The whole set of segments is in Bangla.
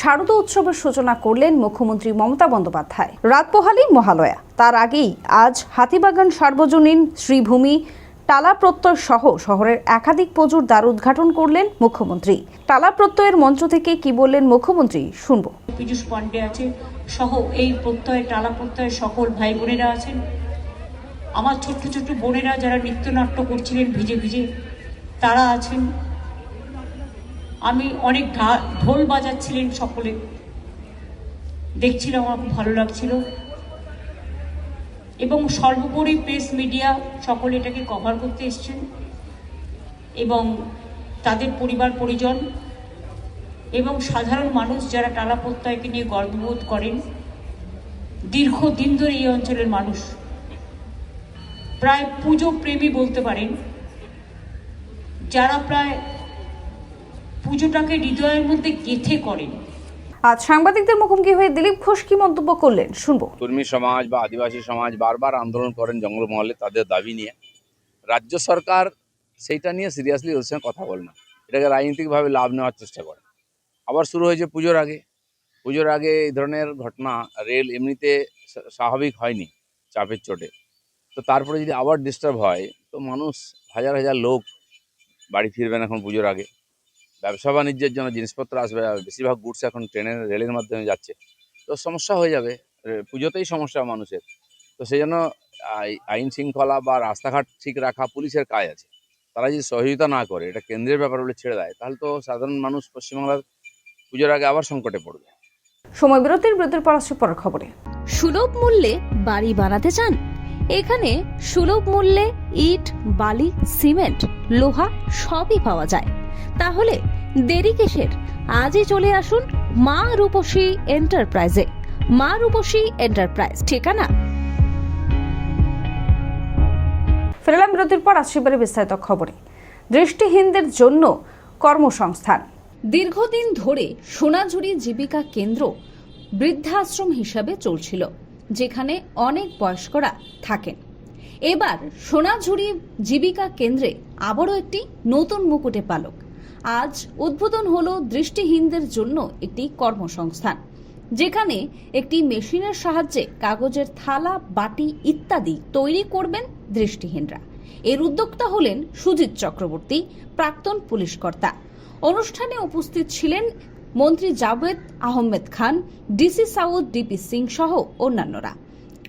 শারদ উৎসবের সূচনা করলেন মুখ্যমন্ত্রী মমতা বন্দ্যোপাধ্যায়। রাত পোহালেই মহালয়া। তার আগেই আজ হাতিবাগান সার্বজনীন শ্রীভূমি টালা প্রত্যয় সহ শহরের একাধিক পুজোর দ্বার উদ্ঘাটন করলেন মুখ্যমন্ত্রী। টালা প্রত্যয়ের মঞ্চ থেকে কি বললেন মুখ্যমন্ত্রী, শুনব। পান্ডে আছে, সহ এই প্রত্যয়, টালা প্রত্যয়ের সকল ভাই বোনেরা আছেন। আমার ছোট্ট ছোট্ট বোনেরা যারা নৃত্যনাট্য করছিলেন ভিজে ভিজে, তারা আছেন। আমি অনেক ঢোল বাজাচ্ছিলেন সকলে। দেখছিলাম আমার খুব ভালো লাগছিল। এবং সর্বোপরি প্রেস মিডিয়া সকলে এটাকে কভার করতে এসছেন। এবং তাদের পরিবার, পরিজন এবং সাধারণ মানুষ যারা টালা প্রত্যয়কে নিয়ে গর্ববোধ করেন দীর্ঘদিন ধরে এই অঞ্চলের মানুষ। প্রায় পুজো প্রেমী বলতে পারেন। যারা প্রায় পুজোটাকে হৃদয়ের মধ্যে গেথে করেন। আজ সাংবাদিকদের মুখোমুখি হয়ে দিলীপ ঘোষ কি মন্তব্য করলেন? শুনব। কর্মী সমাজ বা আদিবাসী সমাজ বারবার আন্দোলন করেন জঙ্গলমহলে তাদের দাবি নিয়ে। রাজ্য সরকার সেইটা নিয়ে সিরিয়াসলি ওর সঙ্গে কথা বলে না। এটাকে রাজনৈতিকভাবে লাভ নেওয়ার চেষ্টা করে। আবার শুরু হয়েছে পুজোর আগে। পুজোর আগে এই ধরনের ঘটনা রেল এমনিতে স্বাভাবিক হয়নি চাপের চোটে। তো তারপরে যদি আবার ডিস্টার্ব হয় তো মানুষ হাজার হাজার লোক বাড়ি ফিরবেন এখন পুজোর আগে। ব্যবসা বাণিজ্যের জন্য জিনিসপত্র আসবে আর বেশিরভাগ গুডস এখন ট্রেনের রেলের মাধ্যমে যাচ্ছে। তো সমস্যা হয়ে যাবে পুজোতেই সমস্যা মানুষের। তো সেই জন্য আই- আইন শৃঙ্খলা বা রাস্তাঘাট ঠিক রাখা পুলিশের কাজ আছে। তারা যদি সহযোগিতা না করে এটা কেন্দ্রের ব্যাপার বলে ছেড়ে দেয় তাহলে তো সাধারণ মানুষ পশ্চিমবাংলার পুজোর আগে আবার সংকটে পড়বে। সময় বিরতির বিরতির পর আসছে পরের খবরে। সুলভ মূল্যে বাড়ি বানাতে চান? এখানে সুলভ মূল্যে ইট বালি সিমেন্ট লোহা সবই পাওয়া যায়। তাহলে দেরি কিসের? আজই চলে আসুন মা রূপসী এন্টারপ্রাইজে। মা রূপসী এন্টারপ্রাইজ ঠিকানা? ফেরালাম বিরতির পর আসছে এবারে বিস্তারিত খবরে। দৃষ্টিহীনদের জন্য কর্মসংস্থান। দীর্ঘদিন ধরে সোনাঝুরি জীবিকা কেন্দ্র বৃদ্ধাশ্রম হিসাবে চলছিল যেখানে অনেক বয়স্করা থাকেন। এবার সোনাঝুরি জীবিকা কেন্দ্রে আবারও একটি নতুন মুকুটে পালক। আজ উদ্বোধন হল দৃষ্টিহীনদের জন্য একটি কর্মসংস্থান, যেখানে একটি মেশিনের সাহায্যে কাগজের থালা, বাটি ইত্যাদি তৈরি করবেন দৃষ্টিহীনরা। এর উদ্যোক্তা হলেন সুজিত চক্রবর্তী, প্রাক্তন পুলিশ কর্তা অনুষ্ঠানে উপস্থিত ছিলেন মন্ত্রী Javed Ahmed Khan, DC South DP Singh সহ অন্যান্যরা।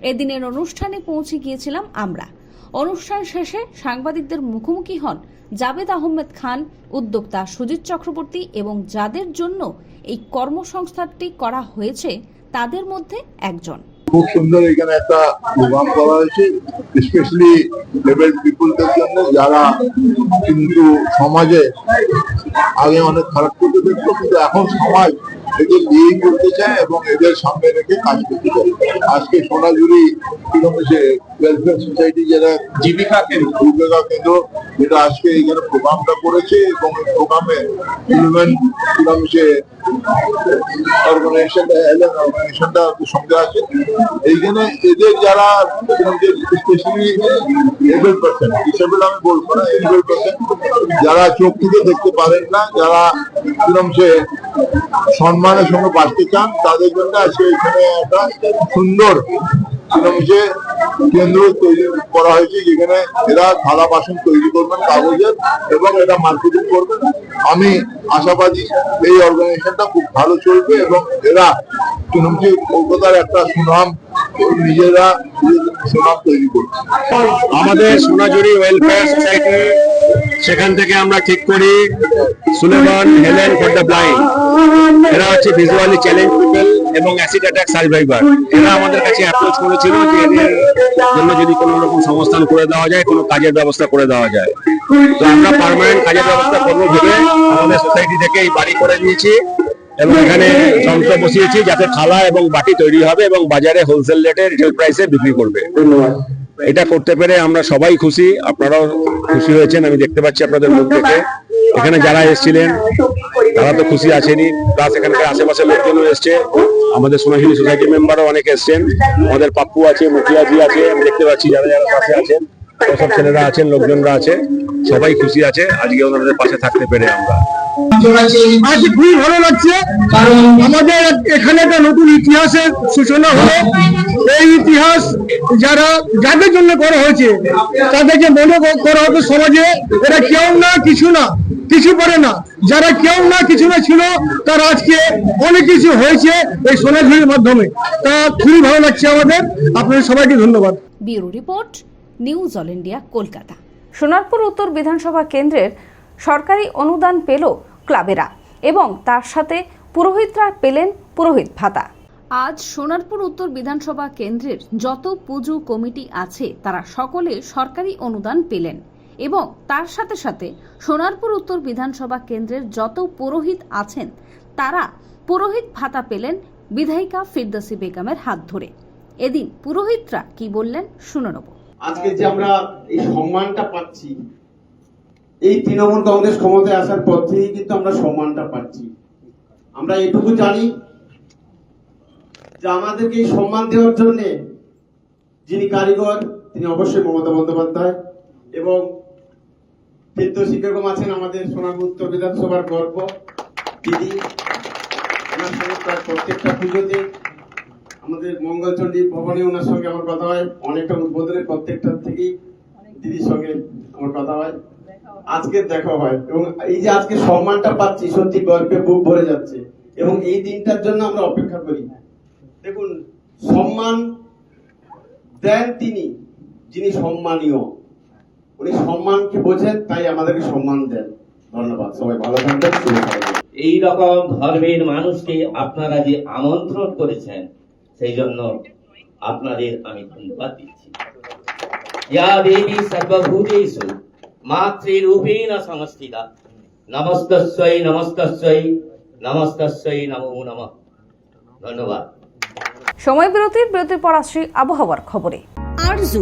এদিনের অনুষ্ঠানে পৌঁছে গিয়েছিলাম আমরা। অনুষ্ঠান শেষে সাংবাদিকদের মুখোমুখি হন জাবেদ আহমেদ খান, উদ্যোক্তা সুজিত চক্রবর্তী এবং যাদের জন্য এই কর্মসংস্থানটি করা হয়েছে, তাদের মধ্যে একজন। খুব সুন্দর এখানে একটা প্রোগ্রাম করা হয়েছে স্পেশালি লেভেল পিপুলদের জন্য, যারা কিন্তু সমাজে আগে অনেক খারাপ করতে দেখতো, কিন্তু এখন সমাজ এদের নিয়েই করতে চায় এবং এদের সামনে রেখে কাজ করতে চায়। আজকে সোনাঝুরি কিরমে ওয়েলফেয়ার সোসাইটি যারা জীবিকা কেন্দ্র জীবিকা কেন্দ্র, যেটা আজকে এখানে প্রোগ্রামটা করেছে এবং প্রোগ্রামে এলেন অর্গানাইজেশনটা সঙ্গে আছে। এইখানে এদের যারা আমি বলব না যারা চোখ থেকে দেখতে পারেন না, যারা কিরম সে সম্মানের সঙ্গে বাঁচতে চান, তাদের জন্য আজকে এখানে একটা সুন্দর কেন্দ্র তৈরি করা হয়েছে, যেখানে এরা থালা বাসন তৈরি করবেন, কাগজের, এবং এটা মার্কেটিং করবেন। আমি আশাবাদী এই অর্গানাইজেশনটা খুব ভালো চলবে, এবং এরা তৃণমূল কলকাতার একটা সুনাম, নিজেরা সুনাম তৈরি করবে। আমাদের সোনাঝুরি ওয়েলফেয়ার সোসাইটি সেখান থেকে আমরা ঠিক করি Suleman Helen for the blind এরা হচ্ছে ভিজুয়ালি চ্যালেঞ্জ পিপল এবং অ্যাসিড অ্যাটাক সার্ভাইভার এরা আমাদের কাছে অ্যাপ্রোচ করেছিল যে এদের জন্য যদি কোনো রকম সংস্থান করে দেওয়া যায় কোনো কাজের ব্যবস্থা করে দেওয়া যায়। তো আমরা পার্মানেন্ট কাজের ব্যবস্থা করব ভেবে আমাদের সোসাইটি থেকে এই বাড়ি করে দিয়েছি এবং এখানে যন্ত্র বসিয়েছি যাতে থালা এবং বাটি তৈরি হবে এবং বাজারে হোলসেল রেটে রিটেল প্রাইসে বিক্রি করবে। এটা করতে পেরে আমরা সবাই খুশি। আপনারাও খুশি হয়েছেন আমি দেখতে পাচ্ছি আপনাদের মুখ থেকে এখানে যারা এসেছিলেন তারা তো খুশি আছেনই প্লাস এখানকার আশেপাশের লোকজনও এসছে। আমাদের সোনাঝুরি সোসাইটি মেম্বারও অনেকে এসছেন। আমাদের পাপ্পু আছে মুখিয়াজি আছে, আমি দেখতে পাচ্ছি যারা যারা পাশে আছেন। সব ছেলেরা আছেন, লোকজনরা আছে। সবাই খুশি আছে। আজকে ওনাদের পাশে থাকতে পেরে আমরা। খুবই ভালো লাগছে। কারণ আমাদের এখানে একটা নতুন ইতিহাসের সূচনা হলো। এই ইতিহাস যারা, যাদের জন্য করা হয়েছে, তাদেরকে মনে করা হতো সমাজে, এরা কেউ না, কিছু না। কিছু পারে না। যারা কেউ না, কিছু না ছিল, তার আজকে অনেক কিছু হয়েছে এই সোনাঝুরির মাধ্যমে। তা খুবই ভালো লাগছে আমাদের। আপনাদের সবাইকে ধন্যবাদ। Bureau report, news all India, Kolkata. Sonarpur উত্তর বিধানসভা কেন্দ্রের সরকারি অনুদান পেল ক্লাবেরা এবং তার সাথে পুরোহিতরা পেলেন পুরোহিত ভাতা। আজ সোনারপুর উত্তর বিধানসভা কেন্দ্রের যত পুজো কমিটি আছে, তারা সকলে সরকারি অনুদান পেলেন। এবং তার সাথে সাথে সোনারপুর উত্তর বিধানসভা কেন্দ্রের যত পুরোহিত আছেন, তারা পুরোহিত ভাতা পেলেন বিধায়িকা ফিরদৌসি বেগমের হাত ধরে। এদিন পুরোহিতরা কি বললেন শুনে নেব। আজকে যে আমরা এই সম্মানটা পাচ্ছি, এই তৃণমূল কংগ্রেস ক্ষমতায় আসার পর থেকেই কিন্তু আমরা সম্মানটা পাচ্ছি। আমরা এটুকু জানি যে আমাদেরকে এই সম্মান দেওয়ার জন্য যিনি কারিগর, তিনি অবশ্যই মমতা বন্দ্যোপাধ্যায় এবং ফিরদৌসী বেগম আছেন আমাদের সোনারপুর উত্তর বিধানসভার গর্ব দিদি। ওনার সঙ্গে প্রায় প্রত্যেকটা পুজোতে আমাদের মঙ্গলচণ্ডী ভবনে ওনার সঙ্গে আমার কথা হয়। অনেকটা উদ্বোধনের প্রত্যেকটা থেকেই দিদির সঙ্গে আমার কথা হয়। আজকে দেখা হয় এবং এই যে আজকে সম্মানটা পাচ্ছি, সত্যি গর্বে বুক ভরে যাচ্ছে এবং এই দিনটার জন্য আমরা অপেক্ষা করি। দেখুন, সম্মান দেন তিনি, যিনি সম্মানীয়। উনি সম্মানকে বোঝেন? তাই আমাদেরকে সম্মান দেন। ধন্যবাদ সবাই ভালো থাকবেন এই রকম ধর্মের মানুষকে আপনারা যে আমন্ত্রণ করেছেন সেই জন্য আপনাদের আমি ধন্যবাদ দিচ্ছি। ইয়া দেবী সর্বভূতেষু মাতৃরূপেণ সংস্থিতা নমস্তস্যই নমস্তস্যই নমস্তস্যই নমো নমঃ। ধন্যবাদ। সময় বিরতির বিরতির পর আসছি আবহাওয়ার খবরে। Arzu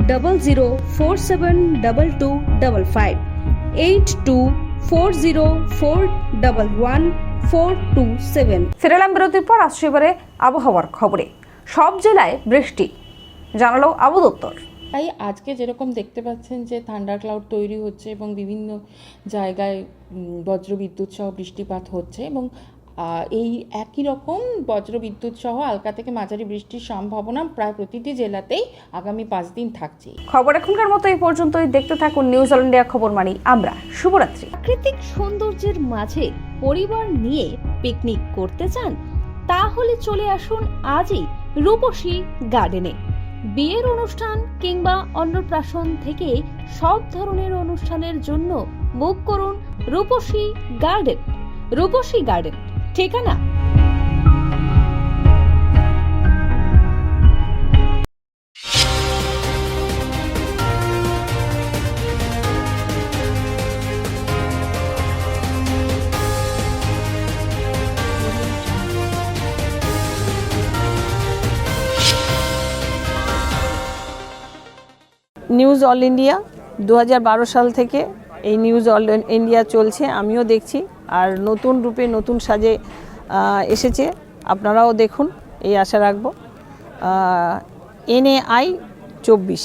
double zero four seven double two double five eight two four zero four double one four two seven ফিরেলাম বিরতির পর আসছি এবারে আবহাওয়ার খবরে। সব জেলায় বৃষ্টি। জানালো আবু দপ্তর তাই আজকে যেরকম দেখতে পাচ্ছেন যে থান্ডার ক্লাউড তৈরি হচ্ছে এবং বিভিন্ন জায়গায় বজ্রবিদ্যুৎ সহ বৃষ্টিপাত হচ্ছে এবং এই একই রকম বজ্রবিদ্যুৎ সহ হালকা থেকে মাঝারি বৃষ্টির সম্ভাবনা প্রায় প্রতিটি জেলাতেই আগামী পাঁচ দিন থাকছে। খবর এখনকার মতো এই পর্যন্তই। দেখতে থাকুন নিউজ অল ইন্ডিয়া খবর মানি আমরা। শুভরাত্রি। প্রাকৃতিক সৌন্দর্যের মাঝে পরিবার নিয়ে পিকনিক করতে চান? তাহলে চলে আসুন আজই রূপসী গার্ডেনে বিয়ের অনুষ্ঠান কিংবা অন্নপ্রাশন থেকে সব ধরনের অনুষ্ঠানের জন্য বুক করুন রূপসী গার্ডেন রূপসী গার্ডেন ঠিকানা? নিউজ অল ইন্ডিয়া দু হাজার বারো সাল থেকে এই নিউজ অল ইন্ডিয়া চলছে। আমিও দেখছি। আর নতুন রূপে নতুন সাজে এসেছে। আপনারাও দেখুন এই আশা রাখব। এনএআই চব্বিশ।